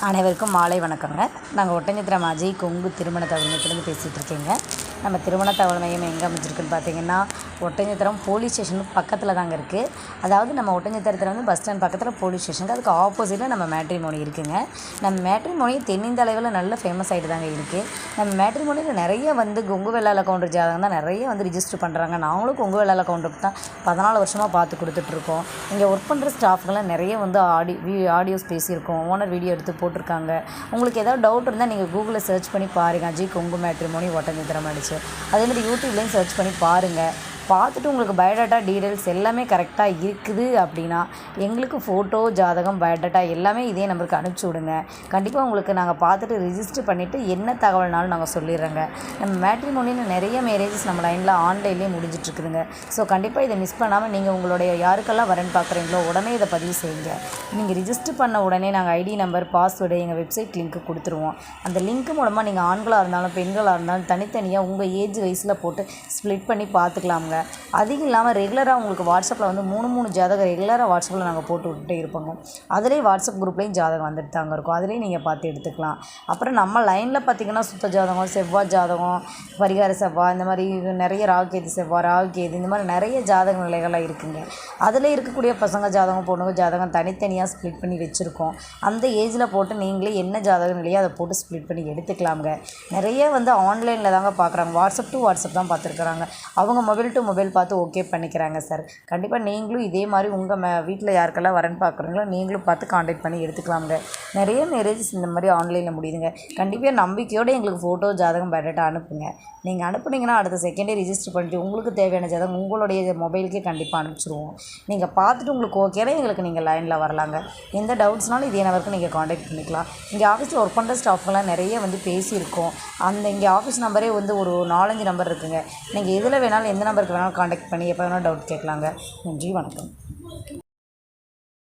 அனைவருக்கும் மாலை வணக்கங்க நாங்கள் ஒட்டஞ்சத்திரம் அஜய் கொங்கு திருமண தவணையத்துலேருந்து பேசிகிட்டு இருக்கேங்க. நம்ம திருமண தவணையம் எங்கே அமைச்சிருக்குன்னு பார்த்தீங்கன்னா ஒட்டஞ்சத்திரம் போலீஸ் ஸ்டேஷனுக்கு பக்கத்தில் தாங்க இருக்குது அதாவது நம்ம ஒட்டஞ்சத்திரத்தில் வந்து பஸ் ஸ்டாண்ட் பக்கத்தில் போலீஸ் ஸ்டேஷனுக்கு அதுக்கு ஆப்போசிட்டில் நம்ம மேட்ரிமோனி இருக்குங்க. நம்ம மேட்ரிமோனி தென்னிந்த அளவில் நல்ல ஃபேமஸ் ஆகிட்டு தாங்க இருக்குது நம்ம மேட்ரிமோனியில் நிறைய வந்து கொங்கு வெள்ளால கவுண்டர் ஜாதகம் தான் நிறைய வந்து ரிஜிஸ்டர் பண்ணுறாங்க நாங்களும் கொங்கு வெள்ளால கவுண்டருக்கு தான் பதினாலு வருஷமாக பார்த்து கொடுத்துட்ருக்கோம் இங்கே ஒர்க் பண்ணுற ஸ்டாஃப்கெல்லாம் நிறைய வந்து ஆடி வீ ஆடியோஸ் பேசியிருக்கோம் ஓனர் வீடியோ எடுத்து போட்டிருக்காங்க. உங்களுக்கு ஏதாவது டவுட் இருந்தால் நீங்கள் கூகுளில் சர்ச் பண்ணி பாருங்கள் அஜய் கொங்கு மேட்ரிமோனி ஒட்டஞ்சத்திரம் அடிச்சு. அதே மாதிரி யூடியூப்லேயும் சர்ச் பண்ணி பாருங்கள் பார்த்துட்டு உங்களுக்கு பயோடேட்டா டீட்டெயில்ஸ் எல்லாமே கரெக்டாக இருக்குது அப்படின்னா எங்களுக்கு ஃபோட்டோ ஜாதகம் பயோடேட்டா எல்லாமே இதே நம்பருக்கு அனுப்பிச்சி விடுங்க. கண்டிப்பாக உங்களுக்கு நாங்கள் பார்த்துட்டு ரிஜிஸ்டர் பண்ணிவிட்டு என்ன தகவல்னாலும் நாங்கள் சொல்லிடுறோங்க. நம்ம மேட்ரிமோனியில் நிறைய மேரேஜஸ் நம்ம லைனில் ஆன்லைன்லேயே முடிஞ்சிட்ருக்குதுங்க ஸோ கண்டிப்பாக இதை மிஸ் பண்ணாமல் நீங்கள் உங்களுடைய யாருக்கெல்லாம் வரேன்னு பார்க்குறீங்களோ உடனே இதை பதிவு செய்யுங்க. நீங்கள் ரிஜிஸ்டர் பண்ண உடனே நாங்கள் ஐடி நம்பர் பாஸ்வேர்டு எங்கள் வெப்சைட் லிங்க்கு கொடுத்துருவோம். அந்த லிங்க் மூலமாக நீங்கள் ஆண்களாக இருந்தாலும் பெண்களாக இருந்தாலும் தனித்தனியாக உங்கள் ஏஜ் வயசில் போட்டு ஸ்ப்ளிட் பண்ணி பார்த்துக்கலாமுங்க. அதிகம் இல்லாமல் ரெகுலராக உங்களுக்கு வாட்ஸ்அப்பில் வந்து மூணு மூணு ஜாதகம் ரெகுலராக வாட்ஸ்அப்பில் நாங்கள் போட்டு விட்டுட்டே இருப்போங்க. அதிலே வாட்ஸ்அப் குரூப்லேயும் ஜாதகம் வந்துட்டு தாங்க இருக்கும். அதிலேயும் நீங்கள் பார்த்து எடுத்துக்கலாம். அப்புறம் நம்ம லைனில் பார்த்தீங்கன்னா சுத்த ஜாதகம் செவ்வாய் ஜாதகம் பரிகார செவ்வாய் இந்த மாதிரி நிறைய ராகுகேது செவ்வாய் ராகுகேது இந்த மாதிரி நிறைய ஜாதக நிலைகள்லாம் இருக்குங்க. அதில் இருக்கக்கூடிய பசங்க ஜாதகம் பொண்ணுங்க ஜாதகம் தனித்தனியாக ஸ்ப்ளிட் பண்ணி வச்சுருக்கோம். அந்த ஏஜில் போட்டு நீங்களே என்ன ஜாதகம் நிலையோ அதை போட்டு ஸ்ப்ளிட் பண்ணி எடுத்துக்கலாமுங்க. நிறைய வந்து ஆன்லைனில் தாங்க பார்க்குறாங்க வாட்ஸ்அப் டு வாட்ஸ்அப் தான் பார்த்துருக்குறாங்க அவங்க மொபைல் டு மொபைல் பார்த்து ஓகே பண்ணிக்கிறாங்க சார் கண்டிப்பாக நீங்களும் இதே மாதிரி உங்கள் மே வீட்டில் யாருக்கெல்லாம் வரேன்னு பார்க்குறீங்களோ நீங்களும் பார்த்து காண்டாக்ட் பண்ணி எடுத்துக்கலாமுங்க. நிறைய மேரேஜஸ் இந்த மாதிரி ஆன்லைனில் முடியுதுங்க. கண்டிப்பாக நம்பிக்கையோடு எங்களுக்கு ஃபோட்டோ ஜாதகம் பயோடேட்டா அனுப்புங்க. நீங்கள் அனுப்புனீங்கன்னா அடுத்த செகண்டே ரிஜிஸ்டர் பண்ணிட்டு உங்களுக்கு தேவையான ஜாதகம் உங்களுடைய மொபைலுக்கே கண்டிப்பாக அனுப்பிச்சிருவோம். நீங்கள் பார்த்துட்டு உங்களுக்கு ஓகேனா எங்களுக்கு நீங்கள் லைனில் வரலாங்க. எந்த டவுட்ஸ்னாலும் இதே நம்பருக்கு நீங்கள் காண்டாக்ட் பண்ணிக்கலாம். இங்கே ஆஃபீஸில் ஒர்க் பண்ணுற ஸ்டாஃப்லாம் நிறைய வந்து பேசியிருக்கோம். அந்த இங்கே ஆஃபீஸ் நம்பரே வந்து ஒரு நாலஞ்சு நம்பர் இருக்குங்க. நீங்கள் எதில் வேணாலும் எந்த நம்பருக்கு வேணாலும் காண்டாக்ட் பண்ணி எப்போ வேணாலும் டவுட் கேட்கலாங்க. நன்றி வணக்கம்.